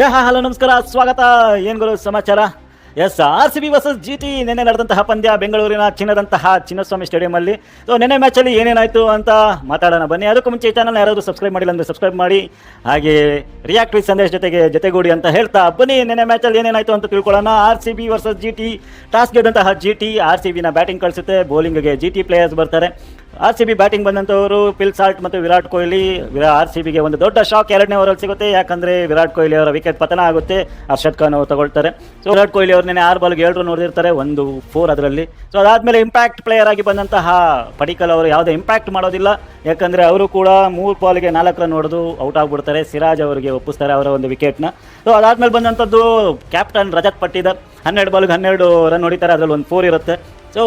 ಏ, ಹಾ, ಹಲೋ, ನಮಸ್ಕಾರ, ಸ್ವಾಗತ. ಏನು ಗುರು ಸಮಾಚಾರ? Yes R C B versus G T ನಿನ್ನೆ ನಡೆದಂತಹ ಪಂದ್ಯ ಬೆಂಗಳೂರಿನ ಚಿನ್ನದಂತಹ ಚಿನ್ನಸ್ವಾಮಿ ಸ್ಟೇಡಿಯಮಲ್ಲಿ ಸೊ ನಿನ್ನೆ ಮ್ಯಾಚಲ್ಲಿ ಏನೇನಾಯಿತು ಅಂತ ಮಾತಾಡೋಣ. ಬನ್ನಿ, ಅದಕ್ಕೂ ಮುಂಚೆ ಚಾನಲ್ ಯಾರಾದರೂ ಸಬ್ಸ್ಕ್ರೈಬ್ ಮಾಡಿಲ್ಲ ಅಂದರೆ ಸಬ್ಸ್ಕ್ರೈಬ್ ಮಾಡಿ. ಹಾಗೆ ರಿಯಾಕ್ಟ್ ವಿತ್ ಸಂದೇಶ್ ಜೊತೆಗೆ ಜೊತೆಗೂಡಿ ಅಂತ ಹೇಳ್ತಾ ಬನ್ನಿ, ನಿನ್ನೆ ಮ್ಯಾಚಲ್ಲಿ ಏನೇನಾಯಿತು ಅಂತ ತಿಳ್ಕೊಳ್ಳೋಣ. R C B versus G T toss ಗೆದ್ದಂತಹ G T R C ಬಿನ ಬ್ಯಾಟಿಂಗ್ ಕಳಿಸುತ್ತೆ ಬೌಲಿಂಗ್ಗೆ ಜಿ ಟಿ ಪ್ಲೇಯರ್ಸ್ ಬರ್ತಾರೆ. ಆರ್ ಸಿ ಬಿ ಬ್ಯಾಟಿಂಗ್ ಬಂದಂಥವರು ಪಿಲ್ ಸಾಲ್ಟ್ ಮತ್ತು ವಿರಾಟ್ ಕೊಹ್ಲಿ ಆರ್ ಸಿ ಬಿಗೆ ಒಂದು ದೊಡ್ಡ ಶಾಕ್ ಎರಡನೇ ಓವರಲ್ಲಿ ಸಿಗುತ್ತೆ. ಯಾಕಂದರೆ ವಿರಾಟ್ ಕೊಹ್ಲಿ ಅವರ ವಿಕೆಟ್ ಪತನ ಆಗುತ್ತೆ. ಅರ್ಷದ್ ಖಾನ್ ಅವರು ತಗೊಳ್ತಾರೆ. ಸೊ ವಿರಾಟ್ ಕೊಹ್ಲಿ ಅವ್ರು ನೆನೆ ಆರು ಬಾಲ್ಗೆ ಏಳು ನೋಡಿರ್ತಾರೆ ಒಂದು ಫೋರ್ ಅದರಲ್ಲಿ. ಸೊ ಅದಾದಮೇಲೆ ಇಂಪ್ಯಾಕ್ಟ್ ಪ್ಲೇಯರ್ ಆಗಿ ಬಂದಂತಹ ಪಡಿಕಲ್ ಅವರು ಯಾವುದೇ ಇಂಪ್ಯಾಕ್ಟ್ ಮಾಡೋದಿಲ್ಲ. ಯಾಕಂದರೆ ಅವರು ಕೂಡ ಮೂರು ಬಾಲ್ಗೆ ನಾಲ್ಕು ರನ್ ಔಟ್ ಆಗಿಬಿಡ್ತಾರೆ. ಸಿರಾಜ್ ಅವರಿಗೆ ಒಪ್ಪಿಸ್ತಾರೆ ಅವರ ಒಂದು ವಿಕೆಟ್ನ ಸೊ ಅದಾದಮೇಲೆ ಬಂದಂಥದ್ದು ಕ್ಯಾಪ್ಟನ್ ರಜತ್ ಪಟ್ಟಿದರ್. ಹನ್ನೆರಡು ಬಾಲ್ಗೆ ಹನ್ನೆರಡು ರನ್ ಹೊಡಿತಾರೆ. ಅದರಲ್ಲಿ ಒಂದು ಫೋರ್ ಇರುತ್ತೆ. ಸೊ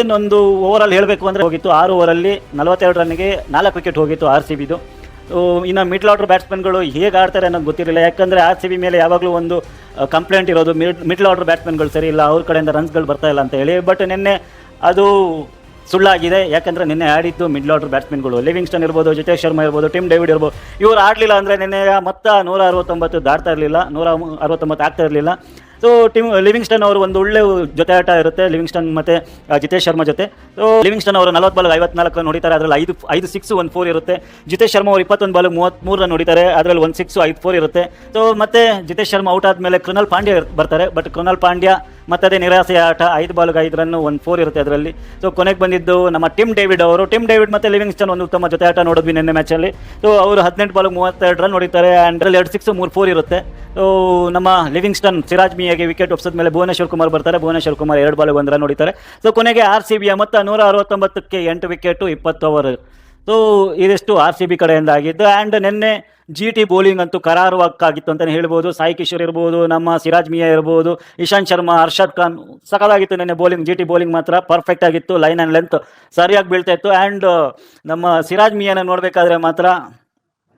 ಏನೊಂದು ಓವರಲ್ಲಿ ಹೇಳಬೇಕು ಅಂದರೆ ಹೋಗಿತ್ತು. ಆರು ಓವರಲ್ಲಿ ನಲವತ್ತೆರಡು ರನ್ಗೆ ನಾಲ್ಕು ವಿಕೆಟ್ ಹೋಗಿತ್ತು ಆರ್ ಸಿ ಬಿದು ಇನ್ನು ಮಿಡ್ಲ್ ಆರ್ಡರ್ ಬ್ಯಾಟ್ಸ್ಮನ್ಗಳು ಹೇಗೆ ಆಡ್ತಾರೆ ಅನ್ನೋದು ಗೊತ್ತಿರಲಿಲ್ಲ. ಯಾಕಂದರೆ ಆರ್ ಸಿ ಬಿ ಮೇಲೆ ಯಾವಾಗಲೂ ಒಂದು ಕಂಪ್ಲೇಂಟ್ ಇರೋದು ಮಿಡ್ ಮಿಡ್ಲ್ ಆರ್ಡರ್ ಬ್ಯಾಟ್ಸ್ಮನ್ಗಳು ಸರಿ ಇಲ್ಲ, ಅವ್ರ ಕಡೆಯಿಂದ ರನ್ಸ್ಗಳು ಬರ್ತಾ ಇಲ್ಲ ಅಂತ ಹೇಳಿ. ಬಟ್ ನಿನ್ನೆ ಅದು ಸುಳ್ಳಾಗಿದೆ. ಯಾಕಂದರೆ ನಿನ್ನೆ ಆಡಿದ್ದು ಮಿಡ್ಲ್ ಆರ್ಡರ್ ಬ್ಯಾಟ್ಸ್ಮನ್ಗಳು ಲಿವಿಂಗ್ಸ್ಟನ್ ಇರ್ಬೋದು ಜಿತೇಶ್ ಶರ್ಮಾ ಇರ್ಬೋದು ಟಿಮ್ ಡೇವಿಡ್ ಇರ್ಬೋದು, ಇವರು ಆಡಲಿಲ್ಲ ಅಂದರೆ ನಿನ್ನೆ ಮೊತ್ತ ನೂರ ಅರವತ್ತೊಂಬತ್ತು ದಾಟ್ತಾ ಇರಲಿಲ್ಲ. ನೂರ ಅರವತ್ತೊಂಬತ್ತು ಆಗ್ತಾ ಇರಲಿಲ್ಲ. ಸೊ ಟಿಮ್ ಲಿವಿಂಗ್ಸ್ಟನ್ ಅವರು ಒಂದು ಒಳ್ಳೆ ಜೊತೆ ಆಟ ಇರುತ್ತೆ. ಲಿವಿಂಗ್ಸ್ಟನ್ ಮತ್ತು ಜಿತೇಶ್ ಶರ್ಮಾ ಜೊತೆ. ಸೊ ಲಿವಿಂಗ್ಸ್ಟನ್ ಅವರು ನಲವತ್ತು ಬಾಲ್ ಐವತ್ನಾಲ್ಕು ರನ್ ಹೊಡಿತಾರೆ ಅದರಲ್ಲಿ ಐದು ಐದು ಸಿಕ್ಸ್ ಒಂದು ಫೋರ್ ಇರುತ್ತೆ. ಜಿತೇಶ್ ಶರ್ಮಾ ಅವರು ಇಪ್ಪತ್ತೊಂದು ಬಾಲ್ ಮೂವತ್ತ್ಮೂರು ರನ್ ಹೊಡಿತಾರೆ ಅದರಲ್ಲಿ ಒಂದು ಸಿಕ್ಸ್ ಐದು ಫೋರ್ ಇರುತ್ತೆ. ಸೊ ಮತ್ತೆ ಜಿತೇಶ್ ಶರ್ಮಾ ಔಟ್ ಆದಮೇಲೆ ಕೃನಲ್ ಪಾಂಡ್ಯ ಬರ್ತಾರೆ. ಬಟ್ ಕೃನಲ್ ಪಾಂಡ್ಯ ಮತ್ತೆ ಅದೇ ನಿರಾಸೆಯ ಆಟ, ಐದು ಬಾಲ್ಗೆ ಐದು ರನ್ನು, ಒಂದು ಫೋರ್ ಇರುತ್ತೆ ಅದರಲ್ಲಿ. ಸೊ ಕೊನೆಗೆ ಬಂದಿದ್ದು ನಮ್ಮ ಟಿಮ್ ಡೇವಿಡ್ ಅವರು. ಟಿಮ್ ಡೇವಿಡ್ ಮತ್ತು ಲಿವಿಂಗ್ಸ್ಟನ್ ಒಂದು ಉತ್ತಮ ಜೊತೆ ಆಟ ನೋಡಿದ್ವಿ ನಿನ್ನೆ ಮ್ಯಾಚಲ್ಲಿ ಸೊ ಅವರು ಹದಿನೆಂಟು ಬಾಲ್ ಮೂವತ್ತೆರಡು ರನ್ ಹೊಡಿತಾರೆ ಆ್ಯಂಡ್ ಅಲ್ಲಿ ಎರಡು ಸಿಕ್ಸ್ ಮೂರು ಫೋರ್ ಇರುತ್ತೆ. ಸೊ ನಮ್ಮ ಲಿವಿಂಗ್ಸ್ಟನ್ ಸಿರಾಜ್ ಮಿಯಾಗೆ ವಿಕೆಟ್ ಒಪ್ಸಿದ ಮೇಲೆ ಭುವನೇಶ್ವರ್ ಕುಮಾರ್ ಬರ್ತಾರೆ. ಭುವನೇಶ್ವರ್ ಕುಮಾರ್ ಎರಡು ಬಾಲ್ ಒಂದು ರನ್ ಹೊಡಿತಾರೆ. ಸೊ ಕೊನೆಗೆ ಆರ್ ಸಿ ಬಿಯ ಮತ್ತು ನೂರ ಅರವತ್ತೊಂಬತ್ತಕ್ಕೆ ಎಂಟು ವಿಕೆಟು ಇಪ್ಪತ್ತು ಓವರ್ ಸೊ ಇದಿಷ್ಟು ಆರ್ ಸಿ ಬಿ ಕಡೆಯಿಂದ ಆಗಿದ್ದು ಆ್ಯಂಡ್ ನಿನ್ನೆ ಜಿ ಟಿ ಬೌಲಿಂಗ್ ಅಂತೂ ಕರಾರುವಕ್ಕಾಗಿತ್ತು ಅಂತಲೇ ಹೇಳ್ಬೋದು. ಸಾಯಿ ಕಿಶೋರ್ ಇರ್ಬೋದು, ನಮ್ಮ ಸಿರಾಜ್ ಮಿಯಾ ಇರ್ಬೋದು, ಇಶಾಂತ್ ಶರ್ಮಾ, ಅರ್ಷದ್ ಖಾನ್ ಸಕದಾಗಿತ್ತು ನೆನ್ನೆ ಬೌಲಿಂಗ್ ಜಿ ಟಿ ಬೌಲಿಂಗ್ ಮಾತ್ರ ಪರ್ಫೆಕ್ಟ್ ಆಗಿತ್ತು ಲೈನ್ ಆ್ಯಂಡ್ ಲೆಂತ್ ಸರಿಯಾಗಿ ಬೀಳ್ತಾ ಇತ್ತು. ಆ್ಯಂಡ್ ನಮ್ಮ ಸಿರಾಜ್ ಮಿಯಾನ ನೋಡಬೇಕಾದ್ರೆ ಮಾತ್ರ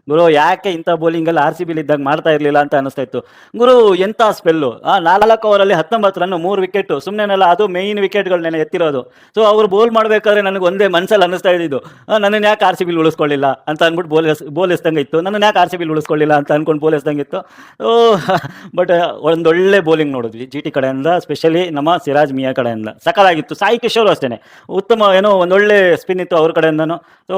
ಗುರು, ಯಾಕೆ ಇಂಥ ಬೌಲಿಂಗಲ್ಲಿ ಆರ್ ಸಿ ಬಿಲ್ ಇದ್ದಾಗ ಮಾಡ್ತಾ ಇರಲಿಲ್ಲ ಅಂತ ಅನಿಸ್ತಾ ಇತ್ತು ಗುರು, ಎಂಥ ಸ್ಪೆಲ್ಲು ಆ, ನಾಲ್ಕು ಓವರಲ್ಲಿ ಹತ್ತೊಂಬತ್ತು ರನ್ ಮೂರು ವಿಕೆಟು ಸುಮ್ಮನೆನಲ್ಲ ಅದು ಮೇಯ್ನ್ ವಿಕೆಟ್ಗಳನ್ನೆಲ್ಲ ಎತ್ತಿರೋದು. ಸೊ ಅವ್ರು ಬೌಲ್ ಮಾಡಬೇಕಾದ್ರೆ ನನಗೆ ಒಂದೇ ಮನಸ್ಸಲ್ಲಿ ಅನ್ನಿಸ್ತಾ ಇದ್ದಿದ್ದು. ನನ್ನನ್ನು ಯಾಕೆ ಆರ್ ಸಿ ಬಿಲ್ ಉಳಿಸ್ಕೊಳ್ಳಿಲ್ಲ ಅಂತ ಅಂದ್ಬಿಟ್ಟು ಬೋಲ್ ಬೋಲ್ ಎಸ್ದಂಗೆ ಇತ್ತು. ನನ್ನನ್ನು ಯಾಕೆ ಆರ್ ಸಿ ಬಿಲ್ ಉಳಿಸ್ಕೊಳ್ಳಿಲ್ಲ ಅಂತ ಅಂದ್ಕೊಂಡು ಬೋಲ್ ಎಸ್ದಂಗೆ ಇತ್ತು. ಬಟ್ ಒಂದೊಳ್ಳೆ ಬೌಲಿಂಗ್ ನೋಡಿದ್ವಿ. ಜಿ ಟಿ ಕಡೆಯಿಂದ ಸ್ಪೆಷಲಿ ನಮ್ಮ ಸಿರಾಜ್ ಮಿಯಾ ಕಡೆಯಿಂದ. ಸಕಲಾಗಿತ್ತು. ಸಾಯಿ ಕಿಶೋರ್ ಅಷ್ಟೇ ಉತ್ತಮ ಏನೋ ಒಂದೊಳ್ಳೆ ಸ್ಪಿನ್ ಇತ್ತು ಅವ್ರ ಕಡೆಯಿಂದನೂ. ಸೊ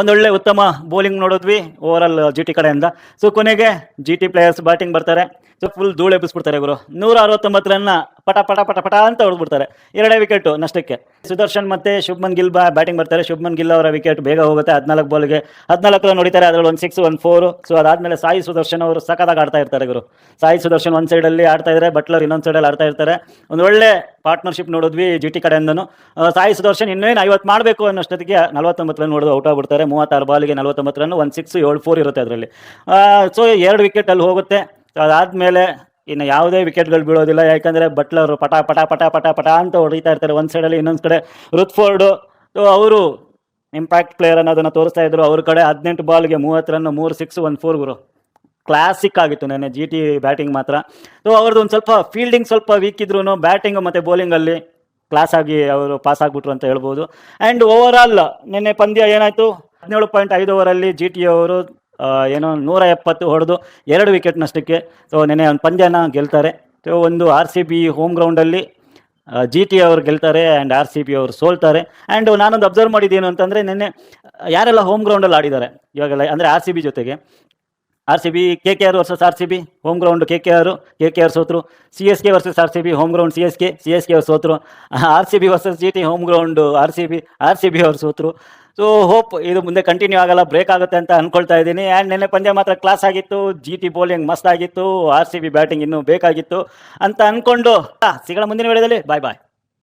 ಒಂದೊಳ್ಳೆ ಉತ್ತಮ ಬೌಲಿಂಗ್ ನೋಡಿದ್ವಿ. ಓವರಾಲ್ ಜಿ ಟಿ ಕಡೆಯಿಂದ. ಸೊ ಕೊನೆಗೆ ಜಿ ಟಿ ಪ್ಲೇಯರ್ಸ್ ಬ್ಯಾಟಿಂಗ್ ಬರ್ತಾರೆ. ಸೊ ಫುಲ್ ಧೂಳು ಎಬ್ಬಿಸ್ಬಿಡ್ತಾರೆ ಗುರು. ನೂರ ಅರವತ್ತೊಂಬತ್ತು ರನ್ನ ಪಟ ಪಟ ಪಟ ಪಟ ಅಂತ ಹೊಡೆದ್ಬಿಡ್ತಾರೆ. ಎರಡೇ ವಿಕೆಟು ನಷ್ಟಕ್ಕೆ. ಸುದರ್ಶನ್ ಮತ್ತೆ ಶುಭ್ಮನ್ ಗಿಲ್ ಬ್ಯಾಟಿಂಗ್ ಬರ್ತಾರೆ. ಶುಭ್ಮನ್ ಗಿಲ್ ಅವರ ವಿಕೆಟ್ ಬೇಗ ಹೋಗುತ್ತೆ. ಹದಿನಾಲ್ಕು ಬಾಲ್ಗೆ ಹದಿನಾಲ್ಕು ರನ್ ಹೊಡಿತಾರೆ. ಅದರಲ್ಲಿ ಒಂದು ಸಿಕ್ಸ್ ಒಂದು ಫೋರು ಸೊ ಅದಾದಮೇಲೆ ಸಾಯಿ ಸುದರ್ಶನ್ ಅವರು ಸಖತ್ತಾಗಿ ಆಡ್ತಾ ಇರ್ತಾರೆ ಗುರು. ಸಾಯಿ ಸುದರ್ಶನ್ ಒಂದು ಸೈಡಲ್ಲಿ ಆಡ್ತಾ ಇದ್ದಾರೆ ಬಟ್ಲರ್ ಇನ್ನೊಂದು ಸೈಡಲ್ಲಿ ಆಡ್ತಾ ಇರ್ತಾರೆ. ಒಂದು ಒಳ್ಳೆ ಪಾರ್ಟ್ನರ್ಶಿಪ್ ನೋಡಿದ್ವಿ ಜಿ ಟಿ ಕಡೆಯಿಂದನು. ಸಾಯಿ ಸುದರ್ಶನ್ ಇನ್ನೇನು ಐವತ್ತು ಮಾಡಬೇಕು ಅನ್ನೋಷ್ಟೊತ್ತಿಗೆ ನಲವತ್ತೊಂಬತ್ತು ರನ್ ಹೊಡೆದು ಔಟ್ ಆಗ್ಬಿಡ್ತಾರೆ. ಮೂವತ್ತಾರು ಬಾಲಿಗೆ ನಲವತ್ತೊಂಬತ್ತು ರನ್ ಒಂದು ಸಿಕ್ಸ್ ಏಳು ಫೋರ್ ಇರುತ್ತೆ ಅದರಲ್ಲಿ. ಸೊ ಎರಡು ವಿಕೆಟ್ ಅಲ್ಲಿ ಹೋಗುತ್ತೆ. ಅದಾದಮೇಲೆ ಇನ್ನು ಯಾವುದೇ ವಿಕೆಟ್ಗಳು ಬೀಳೋದಿಲ್ಲ. ಯಾಕಂದರೆ ಬಟ್ಲರು ಪಟ ಪಟ ಪಟ ಪಟ ಪಟ ಅಂತ ಹೊಡಿತಾ ಇರ್ತಾರೆ. ಒಂದು ಸೈಡಲ್ಲಿ ಇನ್ನೊಂದು ಕಡೆ ರುತ್ಫೋರ್ಡು. ಅವರು ಇಂಪ್ಯಾಕ್ಟ್ ಪ್ಲೇಯರ್ ಅನ್ನೋದನ್ನು ತೋರಿಸ್ತಾ ಇದ್ರು. ಅವ್ರ ಕಡೆ ಹದಿನೆಂಟು ಬಾಲ್ಗೆ ಮೂವತ್ತು ರನ್ ಮೂರು ಸಿಕ್ಸ್ ಒಂದು ಫೋರ್ ಗುರು. ಕ್ಲಾಸಿಕ್ ಆಗಿತ್ತು ನೆನ್ನೆ ಜಿ ಟಿ ಬ್ಯಾಟಿಂಗ್ ಮಾತ್ರ. ಸೊ ಅವ್ರದ್ದು ಒಂದು ಸ್ವಲ್ಪ ಫೀಲ್ಡಿಂಗ್ ಸ್ವಲ್ಪ ವೀಕ್ ಇದ್ರು ಬ್ಯಾಟಿಂಗ್ ಮತ್ತು ಬೌಲಿಂಗಲ್ಲಿ ಕ್ಲಾಸ್ ಆಗಿ ಅವರು ಪಾಸ್ ಆಗಿಬಿಟ್ರು ಅಂತ ಹೇಳ್ಬೋದು. ಆ್ಯಂಡ್ ಓವರ್ ಆಲ್ ನಿನ್ನೆ ಪಂದ್ಯ ಏನಾಯಿತು? ಹದಿನೇಳು ಪಾಯಿಂಟ್ ಐದು ಓವರಲ್ಲಿ ಜಿ ಟಿ ಅವರು ಏನೋ ನೂರ ಎಪ್ಪತ್ತು ಹೊಡೆದು ಎರಡು ವಿಕೆಟ್ ನಷ್ಟಕ್ಕೆ ಸೊ ನೆನ್ನೆ ಒಂದು ಪಂದ್ಯನ ಗೆಲ್ತಾರೆ. ಸೊ ಒಂದು ಆರ್ ಸಿ ಬಿ ಹೋಮ್ ಗ್ರೌಂಡಲ್ಲಿ ಜಿ ಟಿ ಅವರು ಗೆಲ್ತಾರೆ ಆ್ಯಂಡ್ ಆರ್ ಸಿ ಬಿ ಅವರು ಸೋಲ್ತಾರೆ. ಆ್ಯಂಡ್ ನಾನೊಂದು ಅಬ್ಸರ್ವ್ ಮಾಡಿದ್ದೇನು ಅಂತಂದರೆ, ನೆನ್ನೆ, ಯಾರೆಲ್ಲ ಹೋಮ್ ಗ್ರೌಂಡಲ್ಲಿ ಆಡಿದ್ದಾರೆ? ಇವಾಗೆಲ್ಲ ಅಂದರೆ ಆರ್ ಸಿ ಬಿ ಜೊತೆಗೆ. R C B, K K R versus R C B home ground K K R, K K R ಸೋತರು. C S K versus R C B home ground C S K, C S K ಅವ್ರು ಸೋತರು. R C B versus G T home ground R C B, R C B ಅವ್ರು ಸೋತರು. So hope ಇದು ಮುಂದೆ continue ಆಗಲ್ಲ break ಆಗುತ್ತೆ ಅಂತ ಅನ್ಕೊಳ್ತಾ ಇದ್ದೀನಿ. ಆ್ಯಂಡ್ ನೆನ್ನೆ ಪಂದ್ಯ ಮಾತ್ರ ಕ್ಲಾಸ್ ಆಗಿತ್ತು ಜಿ ಟಿ ಬೌಲಿಂಗ್ ಮಸ್ತ್ ಆಗಿತ್ತು ಆರ್ ಸಿ ಬಿ ಬ್ಯಾಟಿಂಗ್ ಇನ್ನೂ ಬೇಕಾಗಿತ್ತು ಅಂತ ಅಂದ್ಕೊಂಡು ಸಿಗೋಣ ಮುಂದಿನ ವೇಳೆಯಲ್ಲಿ ಬಾಯ್ ಬಾಯ್